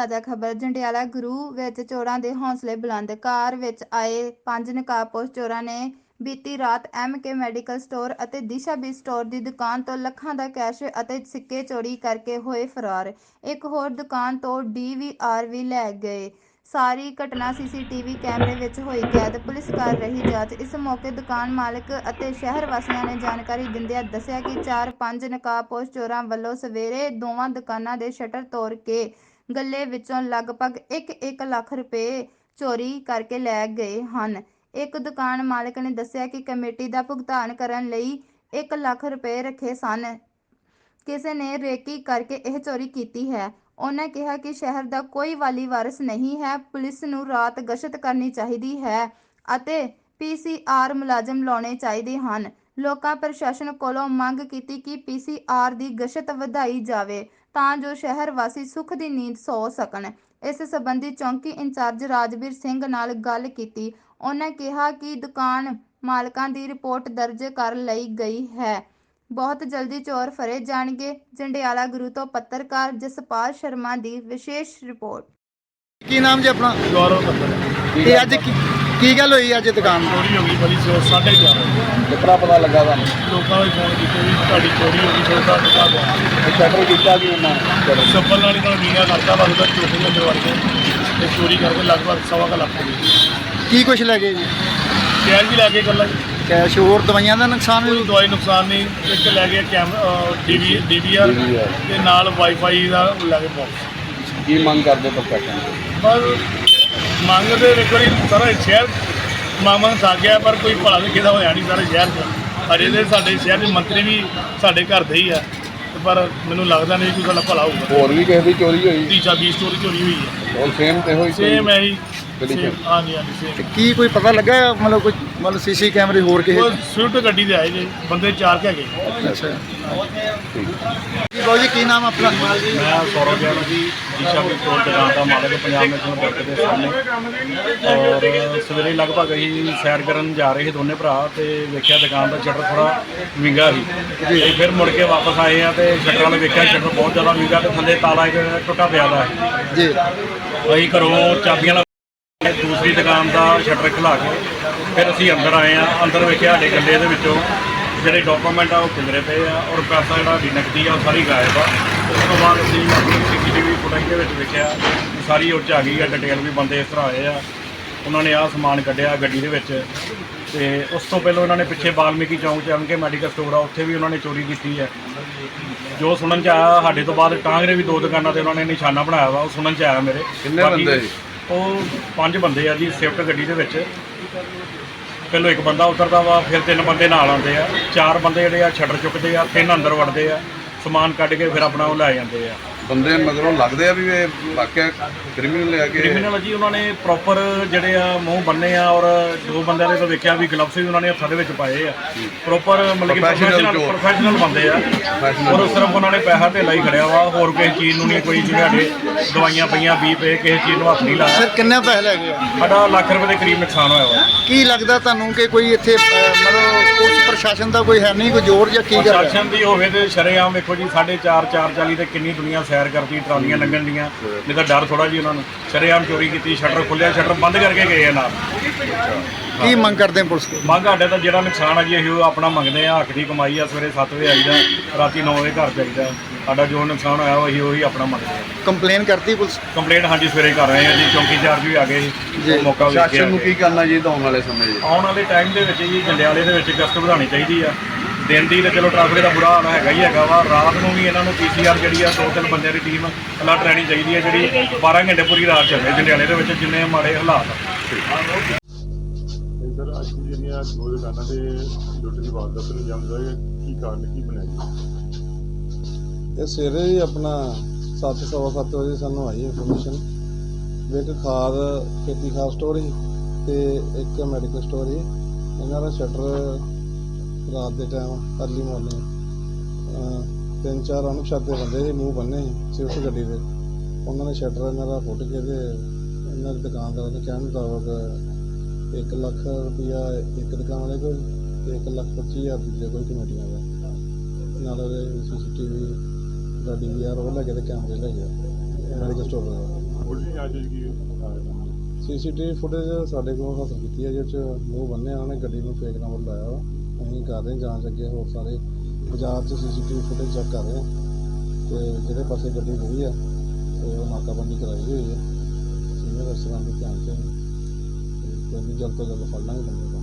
ਤਾਜ਼ਾ ਖਬਰ, ਜੰਡਿਆਲਾ ਗੁਰੂ ਵਿੱਚ ਚੋਰਾਂ ਦੇ ਹੌਸਲੇ ਬੁਲੰਦ, ਕਾਰ ਵਿੱਚ ਆਏ ਪੰਜ ਨਕਾਬਪੋਸ਼ ਚੋਰਾਂ ਨੇ ਬੀਤੀ ਰਾਤ ਐਮ ਮੈਡੀਕਲ ਸਟੋਰ ਅਤੇ ਦਿਸ਼ਾ ਬੀ ਸਟੋਰ ਦੀ ਦੁਕਾਨ ਤੋਂ ਲੱਖਾਂ ਦਾ ਕੈਸ਼ ਅਤੇ ਸਿੱਕੇ ਚੋਰੀ ਕਰਕੇ ਹੋਏ ਫਰਾਰ। ਇੱਕ ਹੋਰ ਦੁਕਾਨ ਤੋਂ ਡੀਵੀਆਰ ਵੀ ਲੈ ਗਏ। ਸਾਰੀ ਘਟਨਾ ਸੀਸੀਟੀਵੀ ਕੈਮਰੇ ਵਿੱਚ ਹੋਈ, ਕੈਦ, ਪੁਲਿਸ ਕਰ ਰਹੀ ਜਾਂਚ। ਇਸ ਮੌਕੇ ਦੁਕਾਨ ਮਾਲਕ ਅਤੇ ਸ਼ਹਿਰ ਵਾਸੀਆਂ ਨੇ ਜਾਣਕਾਰੀ ਦਿੰਦਿਆਂ ਦੱਸਿਆ ਕਿ 4-5 ਨਕਾਬਪੋਸ਼ ਚੋਰਾਂ ਵੱਲੋਂ ਸਵੇਰੇ ਦੋਵਾਂ ਦੁਕਾਨਾਂ ਦੇ ਸ਼ਟਰ ਤੋੜ ਕੇ ਗੱਲੇ ਵਿੱਚੋਂ ਲਗਭਗ 1-1 ਲੱਖ ਰੁਪਏ ਚੋਰੀ ਕਰਕੇ ਲੈ ਗਏ ਹਨ। ਇੱਕ ਦੁਕਾਨ ਮਾਲਕ ਨੇ ਦੱਸਿਆ ਕਿ ਕਮੇਟੀ ਦਾ ਭੁਗਤਾਨ ਕਰਨ ਲਈ 1 ਲੱਖ ਰੁਪਏ ਰੱਖੇ ਸਨ। ਕਿਸੇ ਨੇ ਰੇਕੀ ਕਰਕੇ ਇਹ ਚੋਰੀ ਕੀਤੀ ਹੈ। ਉਹਨਾਂ ਕਿਹਾ ਕਿ ਸ਼ਹਿਰ ਦਾ ਕੋਈ ਵਾਲੀ ਵਾਰਸ ਨਹੀਂ ਹੈ। ਪੁਲਿਸ ਨੂੰ ਰਾਤ ਗਸ਼ਤ ਕਰਨੀ ਚਾਹੀਦੀ ਹੈ ਅਤੇ ਪੀਸੀਆਰ ਮੁਲਾਜ਼ਮ ਲਾਉਣੇ ਚਾਹੀਦੇ ਹਨ। ਲੋਕਾਂ ਪ੍ਰਸ਼ਾਸਨ ਕੋਲੋਂ ਮੰਗ ਕੀਤੀ ਕਿ ਪੀਸੀਆਰ ਦੀ ਗਸ਼ਤ ਵਧਾਈ ਜਾਵੇ। ਤਾਂ ਜੋ ਸ਼ਹਿਰ ਵਾਸੀ ਸੁੱਖ ਦੀ ਨੀਂਦ ਸੌ ਸਕਣ। ਇਸ ਸੰਬੰਧੀ ਚੌਂਕੀ ਇੰਚਾਰਜ ਰਾਜਵੀਰ ਸਿੰਘ ਨਾਲ ਗੱਲ ਕੀਤੀ। ਉਹਨਾਂ ਕਿਹਾ ਕਿ ਦੁਕਾਨ ਮਾਲਕਾਂ ਦੀ ਰਿਪੋਰਟ ਦਰਜ ਕਰ ਲਈ ਗਈ ਹੈ। ਬਹੁਤ ਜਲਦੀ ਚੋਰ ਫੜੇ ਜਾਣਗੇ। ਜੰਡਿਆਲਾ ਗੁਰੂ ਤੋਂ ਪੱਤਰਕਾਰ ਜਸਪਾਲ ਸ਼ਰਮਾ ਦੀ ਵਿਸ਼ੇਸ਼ ਰਿਪੋਰਟ। ਕੀ ਨਾਮ ਜੀ ਆਪਣਾ? ਗੌਰਵ ਪੱਤਰ। ਤੇ ਅੱਜ ਕੀ ਕੀ ਗੱਲ ਹੋਈ ਅੱਜ ਦੁਕਾਨ? ਤੇ? ਚੋਰੀ ਹੋ ਗਈ ਬੜੀ ਸੋ ਸਾਢੇ ਚਾਰ ਵਜੇ। ਕਿਤਨਾ ਪਤਾ ਲੱਗਾ ਤੁਹਾਨੂੰ? ਲੋਕਾਂ ਨੇ ਫੋਨ ਕੀਤੇ ਵੀ ਤੁਹਾਡੀ ਚੋਰੀ ਹੋ ਗਈ ਛੋਟਾ ਟੁਕਾ ਗਿਆ ਸ਼ਟਰ ਕੀਤਾ ਵੀ ਉਹਨਾਂ ਨੇ? ਸੱਬਲ ਨਾਲ ਇਹਨਾਂ ਮੀਨਾ ਕਰਤਾ ਬਸ ਉਹਦਾ ਚੋਰੀ ਦੇ ਅੰਦਰ ਵੜ ਕੇ ਤੇ ਚੋਰੀ ਕਰਕੇ ਲਗਭਗ ਸਵਾ ਕੁ ਲੱਖ ਹੋ ਗਈ। ਕੀ ਕੁਛ ਲੈ ਗਏ ਜੀ? ਕੈਸ਼ ਵੀ ਲੈ ਕੇ ਗੱਲਾਂ ਕੈਸ਼ ਹੋਰ ਦਵਾਈਆਂ ਦਾ ਨੁਕਸਾਨ ਕੋਈ ਵੀ ਦਵਾਈ ਨੁਕਸਾਨ ਨਹੀਂ ਇੱਕ ਲੈ ਕੇ ਕੈਮਰਾ ਡੀਵੀ ਡੀਵੀਆਰ ਤੇ ਨਾਲ ਵਾਈਫਾਈ ਦਾ ਲੈ ਕੇ ਬਾਕਸ ਕੀ ਮੰਗ ਕਰਦੇ ਪ੍ਰਸ਼ਾਸਨ ਤੋਂ? ਬਸ ਮੰਗਦੇ ਇੱਕ ਵਾਰੀ ਸਾਰਾ ਸ਼ਹਿਰ ਮਾਮਨ ਥੱਕ ਗਿਆ ਪਰ ਕੋਈ ਭਲਾ ਨਹੀਂ ਕਿਹਦਾ ਹੋਇਆ ਨਹੀਂ ਸਾਰੇ ਸ਼ਹਿਰ 'ਚ ਅਜੇ ਦੇ ਸਾਡੇ ਸ਼ਹਿਰ ਦੇ ਮੰਤਰੀ ਵੀ ਸਾਡੇ ਘਰ ਦੇ ਹੀ ਆ ਤੇ ਪਰ ਮੈਨੂੰ ਲੱਗਦਾ ਨਹੀਂ ਕੋਈ ਸਾਡਾ ਭਲਾ ਹੋਊਗਾ। ਹੋਰ ਵੀ ਕਿਸੇ ਦੀ ਚੋਰੀ ਹੋਈ? ਤੀਜਾ 20 ਸਟੋਰੀ ਚੋਰੀ ਹੋਈ ਹੈ ਹੋਰ ਸੇਮ ਤੇ ਹੋਈ ਸੇਮ ਹੈ ਹੀ ਗਲੀ 'ਚ? ਸੇਮ ਹਾਂਜੀ ਹਾਂਜੀ ਤੇ ਸੇਮ ਕੀ ਕੋਈ ਪਤਾ ਲੱਗਾ ਮਤਲਬ ਕੋਈ ਮਤਲਬ ਸੀਸੀ ਕੈਮਰੇ ਹੋਰ ਕਿਸੇ ਉਹ ਸਵਿਫਟ ਗੱਡੀ ਦੇ ਆਏ ਜੀ ਬੰਦੇ ਚਾਰ ਕੇ ਹੈਗੇ। ਅੱਛਾ। ਬਾਊ ਜੀ ਕੀ ਨਾਮ ਆਪਣਾ? ਮੈਂ ਸੌਰਵ ਜੀ ਈਸ਼ਾ ਵੀ ਸਟੋਰ ਦੁਕਾਨ ਦਾ ਮਾਲਕ ਪੰਜਾਬ ਨੈਸ਼ਨਲ ਬੈਂਕ ਦੇ ਸਾਹਮਣੇ। ਔਰ ਸਵੇਰੇ ਲਗਭਗ ਅਸੀਂ ਸੈਰ ਕਰਨ ਜਾ ਰਹੇ ਸੀ ਦੋਨੇ ਭਰਾ ਤੇ ਵੇਖਿਆ ਦੁਕਾਨ ਦਾ ਸ਼ਟਰ ਥੋੜਾ ਵਿੰਗਾ ਸੀ। ਤੇ ਫਿਰ ਮੁੜ ਕੇ ਵਾਪਸ ਆਏ ਆ ਤੇ ਸ਼ਟਰ ਵਾਲੇ ਵੇਖਿਆ ਸ਼ਟਰ ਬਹੁਤ ਜ਼ਿਆਦਾ ਵਿੰਗਾ ਤੇ ਥੱਲੇ ਤਾਲਾ ਇੱਕ ਟੁੱਟਾ ਪਿਆ ਦਾ ਜੀ। ਅਸੀਂ ਘਰੋਂ ਚਾਬੀਆਂ ਨਾਲ ਦੂਸਰੀ ਦੁਕਾਨ ਦਾ ਸ਼ਟਰ ਖੁਲਾ ਕੇ ਫਿਰ ਅਸੀਂ ਅੰਦਰ ਆਏ ਆ ਅੰਦਰ ਵੇਖਿਆ ਸਾਡੇ ਗੱਲੇ ਦੇ ਵਿੱਚੋਂ ਜਿਹੜੇ ਡਾਕੂਮੈਂਟ ਆ ਉਹ ਖਿਲਰੇ ਪਏ ਆ ਔਰ ਪੈਸਾ ਜਿਹੜਾ ਵੀ ਨਕਦੀ ਆ ਉਹ ਸਾਰੀ ਗਾਇਬ ਆ। ਉਸ ਤੋਂ ਬਾਅਦ ਅਸੀਂ ਆਪਣੀ ਸੀਸੀਟੀਵੀ ਫੁਟੇਜ ਦੇ ਵਿੱਚ ਵੇਖਿਆ ਕਿ ਸਾਰੀ ਉਹ 'ਚ ਆ ਗਈ ਆ ਡਿਟੇਲ ਵੀ ਬੰਦੇ ਇਸ ਤਰ੍ਹਾਂ ਆਏ ਆ। ਉਹਨਾਂ ਨੇ ਆਹ ਸਮਾਨ ਕੱਢਿਆ ਗੱਡੀ ਦੇ ਵਿੱਚ ਤੇ ਉਸ ਤੋਂ ਪਹਿਲਾਂ ਉਹਨਾਂ ਨੇ ਪਿੱਛੇ ਬਾਲਮੀਕੀ ਚੌਂਕ 'ਚ ਕੇ ਮੈਡੀਕਲ ਸਟੋਰ ਆ ਉੱਥੇ ਵੀ ਉਹਨਾਂ ਨੇ ਚੋਰੀ ਕੀਤੀ ਹੈ ਜੋ ਸੁਣਨ ਚ ਆਇਆ ਸਾਡੇ ਤੋਂ ਬਾਅਦ ਟਾਂਗਰੇ ਵੀ ਦੋ ਦੁਕਾਨਾਂ ਤੇ ਉਹਨਾਂ ਨੇ ਨਿਸ਼ਾਨਾ ਬਣਾਇਆ ਵਾ ਉਹ ਸੁਣਨ ਚ ਆਇਆ ਮੇਰੇ। ਕਿੰਨੇ ਬੰਦੇ? ਉਹ ਪੰਜ ਬੰਦੇ ਆ ਜੀ ਸਵਿਫਟ ਗੱਡੀ ਦੇ ਵਿੱਚ। ਪਹਿਲਾਂ ਇੱਕ ਬੰਦਾ ਉਤਰਦਾ ਵਾ, ਫਿਰ ਤਿੰਨ ਬੰਦੇ ਨਾਲ ਆਉਂਦੇ ਆ। ਚਾਰ ਬੰਦੇ ਜਿਹੜੇ ਆ ਸ਼ਟਰ ਚੁੱਕਦੇ ਆ, ਤਿੰਨ ਅੰਦਰ ਵੜਦੇ ਆ। ਸਮਾਨ ਕੱਢ ਕੇ ਫਿਰ ਆਪਣਾ ਉਹ ਲੈ ਜਾਂਦੇ ਆ। ਬੰਦੇ ਮਗਰੋਂ ਲੱਗਦੇ ਆ ਵੀ ਇਹ ਵਾਕਿਆ ਕ੍ਰਿਮੀਨਲ ਆ ਕਿ ਕ੍ਰਿਮੀਨਲ ਜੀ ਉਹਨਾਂ ਨੇ ਪ੍ਰੋਪਰ ਜਿਹੜੇ ਆ ਮੂੰਹ ਬੰਨੇ ਆ ਔਰ ਦੋ ਬੰਦਿਆਂ ਨੇ ਤਾਂ ਵੇਖਿਆ ਵੀ ਗਲਵਸ ਵੀ ਉਹਨਾਂ ਨੇ ਹੱਥਾਂ ਦੇ ਵਿੱਚ ਪਾਏ ਆ। ਪ੍ਰੋਪਰ ਮਤਲਬ ਕਿ Professional ਪ੍ਰੋਫੈਸ਼ਨਲ ਚੋਰ। ਪ੍ਰੋਫੈਸ਼ਨਲ ਬੰਦੇ ਆ। ਔਰ ਸਿਰਫ ਉਹਨਾਂ ਨੇ ਪੈਸਾ ਢੇਲਾ ਹੀ ਖੜਿਆ ਵਾ ਹੋਰ ਕਿਸੇ ਚੀਜ਼ ਨੂੰ ਨਹੀਂ ਕੋਈ ਜਿਵੇਂ ਸਾਡੇ ਦਵਾਈਆਂ ਪਈਆਂ 20 ਪਏ ਕਿਸੇ ਚੀਜ਼ ਨੂੰ ਹੱਥ ਨਹੀਂ ਲਾਇਆ। ਸਰ ਕਿੰਨੇ ਪੈਸੇ ਲੈ ਗਏ ਆ? ਸਾਡਾ ਲੱਖ ਰੁਪਏ ਦੇ ਕਰੀਬ ਨੁਕਸਾਨ ਹੋਇਆ ਵਾ। ਕੀ ਲੱਗਦਾ ਤੁਹਾਨੂੰ ਕਿ ਕੋਈ ਇੱਥੇ ਅਹ, ਮਤਲਬ ਪੁਲਿਸ ਪ੍ਰਸ਼ਾਸਨ ਦਾ ਕੋਈ ਹੈ ਨਹੀਂ ਕੋਈ ਜ਼ੋਰ ਜਾਂ ਕੀ ਕਰ ਰਿਹਾ? ਪ੍ਰਸ਼ਾਸਨ ਦੀ ਹੋਵੇ ਤੇ ਸ਼ਰੇਆਮ ਵੇਖੋ ਜੀ 4.5 440 ਤੇ ਕਿੰਨੀ ਦੁਨੀਆ ਸੈਰ ਕਰਦੀ ਟਰਾਲੀਆਂ ਲੰਘਣ ਦੀਆਂ ਨਹੀਂ ਤਾਂ ਡਰ ਥੋੜਾ ਜੀ ਉਹਨਾਂ ਨੂੰ। ਸ਼ਰੇਆਮ ਚੋਰੀ ਕੀਤੀ ਸ਼ਟਰ ਖੁੱਲਿਆ ਸ਼ਟਰ ਬੰਦ ਕਰਕੇ ਗਏ ਆ ਨਾਲ। ਕੀ ਮੰਗ ਕਰਦੇ ਆ ਪੁਲਿਸ ਕੋਲ ਮੰਗ ਸਾਡੇ ਤਾਂ ਜਿਹੜਾ ਨੁਕਸਾਨ ਆ ਜੀ ਅਸੀਂ ਉਹ ਆਪਣਾ ਮੰਗਦੇ ਆ ਹੱਕ ਦੀ ਕਮਾਈ ਆ ਸਵੇਰੇ 7 ਵਜੇ ਆਈਦਾ ਰਾਤੀ 9 ਵਜੇ ਘਰ ਜਾਈਦਾ। ਸਾਡਾ ਜੋ ਨੁਕਸਾਨ ਹੋਇਆ ਉਹ ਅਸੀਂ ਉਹੀ ਆਪਣਾ ਮੰਗਦੇ ਆ। ਕੰਪਲੇਨ ਕਰਤੀ ਪੁਲਿਸ? ਕੰਪਲੇਂਟ ਹਾਂਜੀ ਸਵੇਰੇ ਕਰ ਰਹੇ ਆ ਜੀ ਚੌਂਕੀ ਚਾਰਜ ਵੀ ਆ ਗਏ ਸੀ। ਉਹ ਮੌਕਾ ਪ੍ਰਸ਼ਾਸਨ ਆ ਨੂੰ। ਕੀ ਕਰਨਾ ਚਾਹੀਦਾ ਆਉਣ ਵਾਲੇ ਸਮੇਂ 'ਚ ਆਉਣ ਵਾਲੇ ਟਾਈਮ ਦੇ ਵਿੱਚ ਜੀ ਜੰਡਿਆਲੇ ਦੇ ਵਿੱਚ ਗਸ਼ਤ ਵਧਾਉਣੀ ਚਾਹੀਦੀ ਆ। ਦਿਨ ਦੀ ਤੇ ਚਲੋ ਟ੍ਰੈਫਿਕ ਦਾ ਬੁਰਾ ਹਾਲ ਹੈਗਾ ਹੀ ਹੈਗਾ ਵਾ। ਰਾਤ ਨੂੰ ਵੀ ਇਹਨਾਂ ਨੂੰ ਪੀਸੀਆਰ ਜਿਹੜੀ ਆ ਦੋ ਤਿੰਨ ਬੰਦਿਆਂ ਦੀ ਟੀਮ ਅਲਰਟ ਰਹਿਣੀ ਚਾਹੀਦੀ ਹੈ ਜਿਹੜੀ 12 ਘੰਟੇ ਪੂਰੀ ਰਾਤ ਚੱਲੇ ਜੰਡਿਆਲੇ ਦੇ ਵਿੱਚ ਜਿੰਨੇ ਮਾੜੇ ਹਾਲਾਤ ਆ। ਸਰ ਅੱਜ ਦੀ ਜਿਹੜੀਆਂ ਦੋ ਦੁਕਾਨਾਂ ਤੇ ਲੁੱਟ ਦੀ ਵਾਰਦਾਤ ਨੂੰ ਅੰਜਾਮ ਦਿੱਤਾ ਕੀ ਕਾਰਨ ਕੀ ਬਣਿਆ ਜੀ? ਇਹ ਸਵੇਰੇ ਹੀ ਆਪਣਾ ਸੱਤ ਸਵਾ ਸੱਤ ਵਜੇ ਸਾਨੂੰ ਆਈ ਇਨਫੋਰਮੇਸ਼ਨ ਵੀ ਇੱਕ ਖਾਦ ਖੇਤੀ ਖਾਦ ਸਟੋਰ ਤੇ ਇੱਕ ਮੈਡੀਕਲ ਸਟੋਰ ਇਹਨਾਂ ਦਾ ਸ਼ਟਰ ਰਾਤ ਦੇ ਟਾਈਮ ਅਰਲੀ ਮਾਰਨਿੰਗ ਤਿੰਨ ਚਾਰ ਅਣਪਛਾਤੇ ਬੰਦੇ ਸੀ ਮੂੰਹ ਬੰਨੇ ਸੀ ਸਵਿਫਟ ਗੱਡੀ ਦੇ ਉਹਨਾਂ ਨੇ ਸ਼ਟਰ ਇਹਨਾਂ ਦਾ ਫੁੱਟ ਕੇ ਤੇ ਇਹਨਾਂ ਦੀ ਦੁਕਾਨਦਾਰ ਦੇ ਕਹਿਣ ਮੁਤਾਬਕ 1 ਲੱਖ ਰੁਪਇਆ ਇੱਕ ਦੁਕਾਨ ਵਾਲੇ ਕੋਲ ਤੇ 1 ਲੱਖ ਪੱਚੀ ਹਜ਼ਾਰ ਦੂਜੇ ਕੋਲ ਕਮੇਟੀਆਂ ਦਾ। ਨਾਲ ਉਹਦੇ ਸੀਸੀਟੀਵੀ ਦਾ ਡੀਵੀਆਰ ਉਹ ਲੈ ਕੇ ਤੇ ਕੈਮਰੇ ਲੈ ਗਿਆ ਮੈਡੀਕਲ ਸਟੋਰ ਦਾ ਸੀਸੀਟੀਵੀ ਫੁਟੇਜ ਸਾਡੇ ਕੋਲ ਹਾਸਲ ਕੀਤੀ ਹੈ ਜਿਹਦੇ ਚ ਮੂੰਹ ਬੰਨਿਆ ਉਹਨਾਂ ਗੱਡੀ ਨੂੰ ਫੇਕ ਨੰਬਰ ਲਾਇਆ ਵਾ। ਅਸੀਂ ਕਰ ਰਹੇ ਹਾਂ ਜਾਂਚ ਅੱਗੇ ਹੋਰ ਸਾਰੇ ਬਾਜ਼ਾਰ 'ਚ ਸੀਸੀਟੀਵੀ ਫੁਟੇਜ ਚੈੱਕ ਕਰ ਰਹੇ ਹਾਂ। ਤੇ ਜਿਹੜੇ ਪਾਸੇ ਗੱਡੀ ਗਈ ਆ, ਤੇ ਉਹ ਨਾਕਾਬੰਦੀ ਕਰਾਈ ਹੋਈ ਹੈ ਸੀਨੀਅਰ ਅਫਸਰਾਂ ਦੇ ਧਿਆਨ 'ਚ ਤੇ ਕੋਈ ਨਹੀਂ ਜਲਦ ਤੋਂ ਜਲਦ ਫੜ ਲਾਂਗੇ ਬੰਦੇ ਨੂੰ